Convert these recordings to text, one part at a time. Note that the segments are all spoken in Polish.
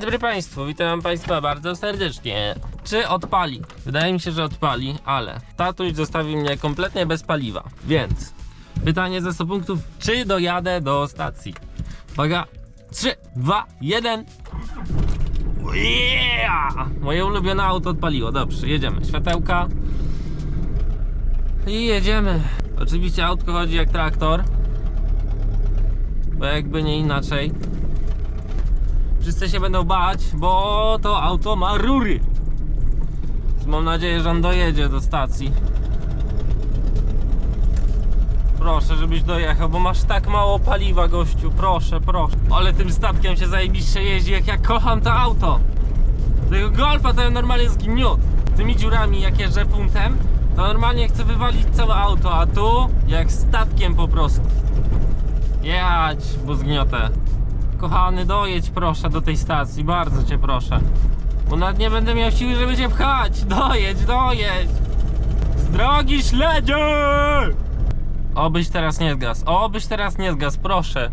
Dobry Państwu, witam Państwa bardzo serdecznie. Czy odpali? Wydaje mi się, że odpali, ale tatuś zostawił mnie kompletnie bez paliwa. Więc pytanie ze 100 punktów, czy dojadę do stacji? Uwaga, 3, 2, 1. Yeah! Moje ulubione auto odpaliło, dobrze, jedziemy. Światełka. I jedziemy. Oczywiście autko chodzi jak traktor. Bo jakby nie inaczej. Wszyscy się będą bać, bo to auto ma rury. Mam nadzieję, że on dojedzie do stacji. Proszę, żebyś dojechał, bo masz tak mało paliwa, gościu. Proszę, proszę. Ale tym statkiem się zajebiście jeździ, jak ja kocham to auto. Tego golfa to ja normalnie zgniót. Tymi dziurami, jak jeżdżę to normalnie chcę wywalić całe auto, a tu jak statkiem po prostu. Jechać, bo zgniotę. Kochany, dojedź proszę do tej stacji, bardzo cię proszę. Bo nawet nie będę miał siły, żeby cię pchać. Dojedź, dojedź. Z drogi śledzie! Obyś teraz nie zgasł. Obyś teraz nie zgasł, proszę.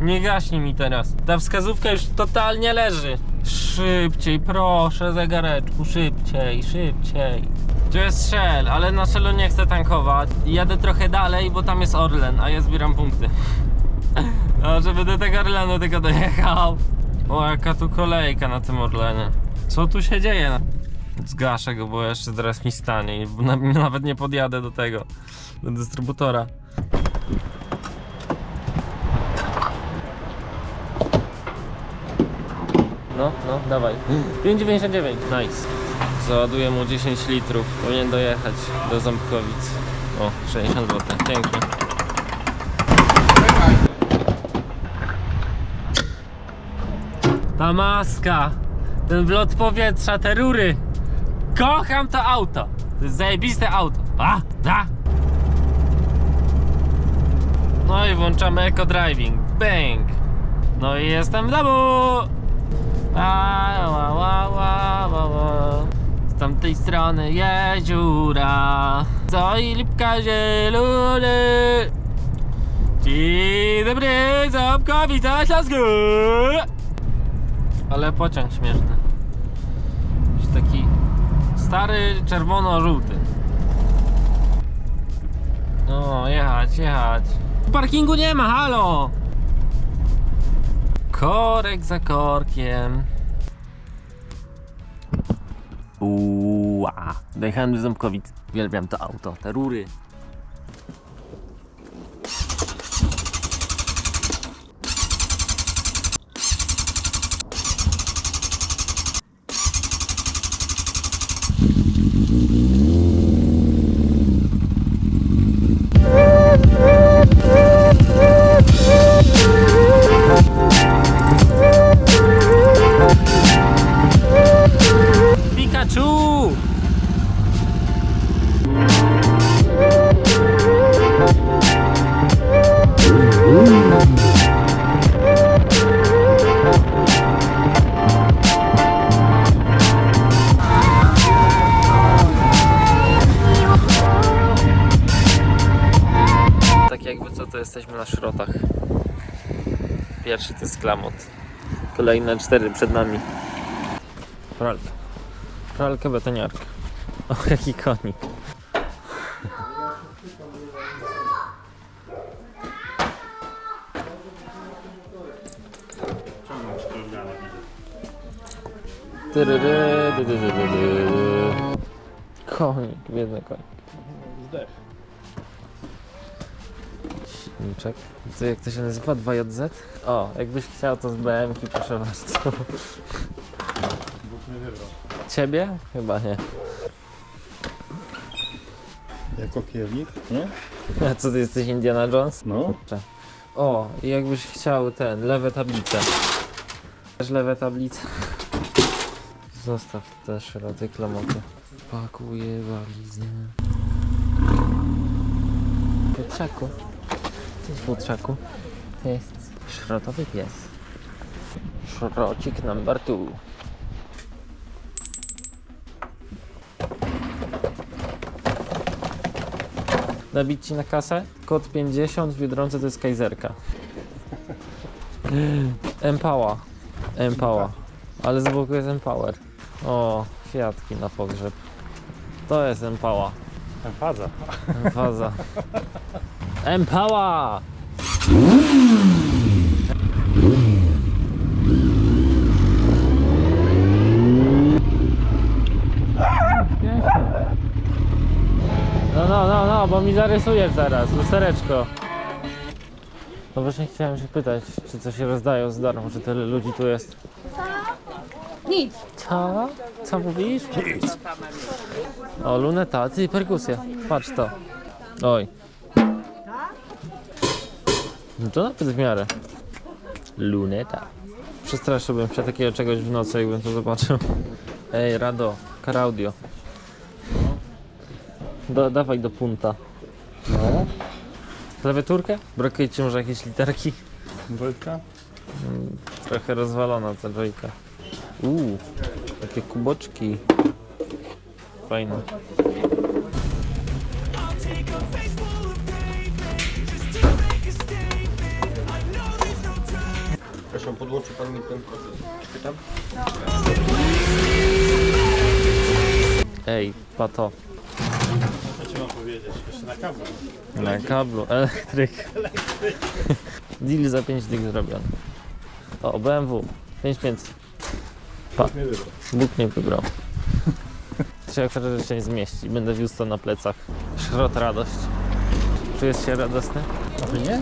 Nie gaśnie mi teraz. Ta wskazówka już totalnie leży. Szybciej, proszę, zegareczku, szybciej, szybciej. Tu jest Shell, ale na Shellu nie chcę tankować. Jadę trochę dalej, bo tam jest Orlen, a ja zbieram punkty. O, żeby do tego Orlenu tylko dojechał. O, jaka tu kolejka na tym Orlenie. Co tu się dzieje? Zgaszę go, bo jeszcze teraz mi stanie i na- nawet nie podjadę do tego, do dystrybutora. No, no, dawaj. 5,99. Nice. Załaduję mu 10 litrów. Powinien dojechać do Ząbkowic. O, 60 zł. Pięknie. Ta maska, ten wlot powietrza, te rury. Kocham to auto. To jest zajebiste auto. Da. No i włączamy eco driving. Bang. No i jestem w domu. A, ła, ła, ła, ła, ła. Z tamtej strony jeziora. Co i lipka zielony. Dzień dobry, Ząbkowica Śląsku! Ale pociąg śmieszny. Jakiś taki stary, czerwono-żółty. No, jechać, jechać. Parkingu nie ma, halo! Korek za korkiem. Uła. Dojechałem do Ząbkowic. Uwielbiam to auto, te rury. Pierwszy to jest klamot. Kolejne cztery przed nami. Pralka. Pralkę betoniarkę. O, jaki konik. Konik, biedny konik. Silniczek. Co, jak to się nazywa? 2JZ? O, jakbyś chciał to z BM-ki, proszę bardzo. Bóg mnie wybrał. Ciebie? Chyba nie. Jako kierownik? Nie? A co ty jesteś Indiana Jones? No. O, i jakbyś chciał ten, lewe tablice. Też lewe tablice. Zostaw te szroty klamoty. Pakuję walizę. Futrzaku. Cześć futrzaku. To jest szrotowy pies. Szrocik number two. Nabić ci na kasę? Kod 50 w Biedronce to jest kajzerka. Empała. Empała. Ale z boku jest Empower. O, kwiatki na pogrzeb. To jest Empała. Faza. Faza. Empała! No, no, no, no, bo mi zarysujesz zaraz, lustereczko. No właśnie chciałem się pytać, czy coś się rozdają z darmo, czy tyle ludzi tu jest. Nic. Co? Co mówisz? Nic. O, luneta, ty, perkusja. Patrz to. Oj. No to nawet w miarę. Luneta. Przestraszyłbym się takiego czegoś w nocy, jakbym to zobaczył. Ej, Rado, Caraudio. Do, dawaj do punta. No. Klawiaturkę? Brakuje ci może jakieś literki? Wojtka? Trochę rozwalona ta joyka. Uuu, takie kuboczki. Fajne. Przepraszam, podłączy pan mi ten Pytam? Ej, pato. Co ci mam powiedzieć? Jeszcze na kablu. Na kablu, elektryk. Deal za 5 dych zrobiony. O, BMW. 5500. Nie wybrał. Bóg mnie wybrał. Się okaże, że się nie zmieści. Będę wiózł to na plecach. Szrot radość. Czujesz się radosny? A ty nie?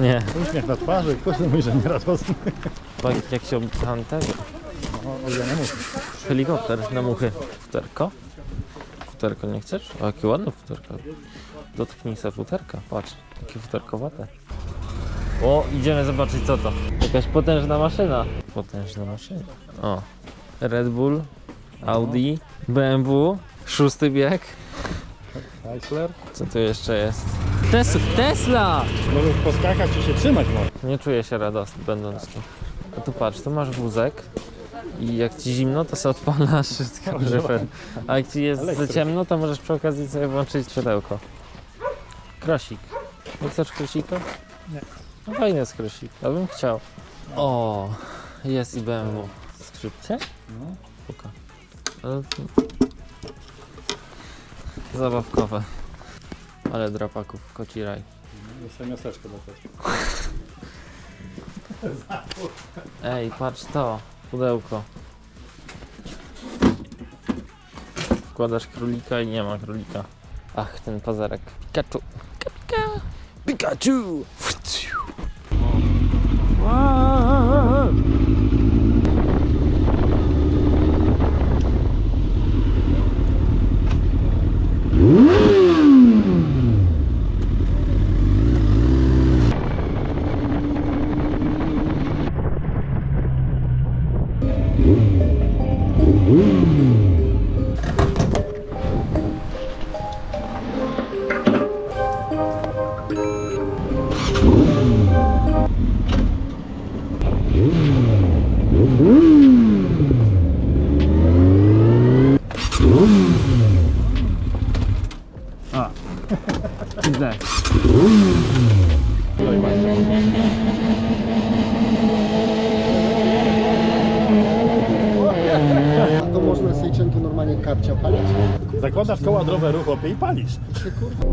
Nie. Uśmiech na twarzy, każdy mówi, że nie radosny. Tak jak się obiecałem tego. No, o ja nie mówię. Helikopter na muchy. Futerko? Futerko nie chcesz? O, jakie ładne futerko. Dotknij se futerka. Patrz, jakie futerkowate. O, idziemy zobaczyć co to. Jakaś potężna maszyna. Potężna maszyna. O, Red Bull, Audi, BMW, szósty bieg. Chrysler? Co tu jeszcze jest? Tes Tesla! Możesz poskakać i się trzymać może. Nie czuję się radosny będąc tu. A tu patrz, tu masz wózek i jak ci zimno, to sobie odpalasz kalryfer. A jak ci jest za ciemno, to możesz przy okazji sobie włączyć światełko. Krosik. Nie chcesz krosika? Nie. No fajny jest krosik, ja bym chciał. O, jest i BMW. Skrzypce? No. Puka. Zabawkowe. Ale drapaków, koci raj. Jeszcze miasteczko do. Ej, patrz to, pudełko. Wkładasz królika i nie ma królika. Ach, ten pazarek. Pikachu. Pika, pika. Pikachu! Wow. A. Idę. A to można sejczenki normalnie karcia palić? Zakładasz koła roweru, chłopie, i palisz. Się kurwa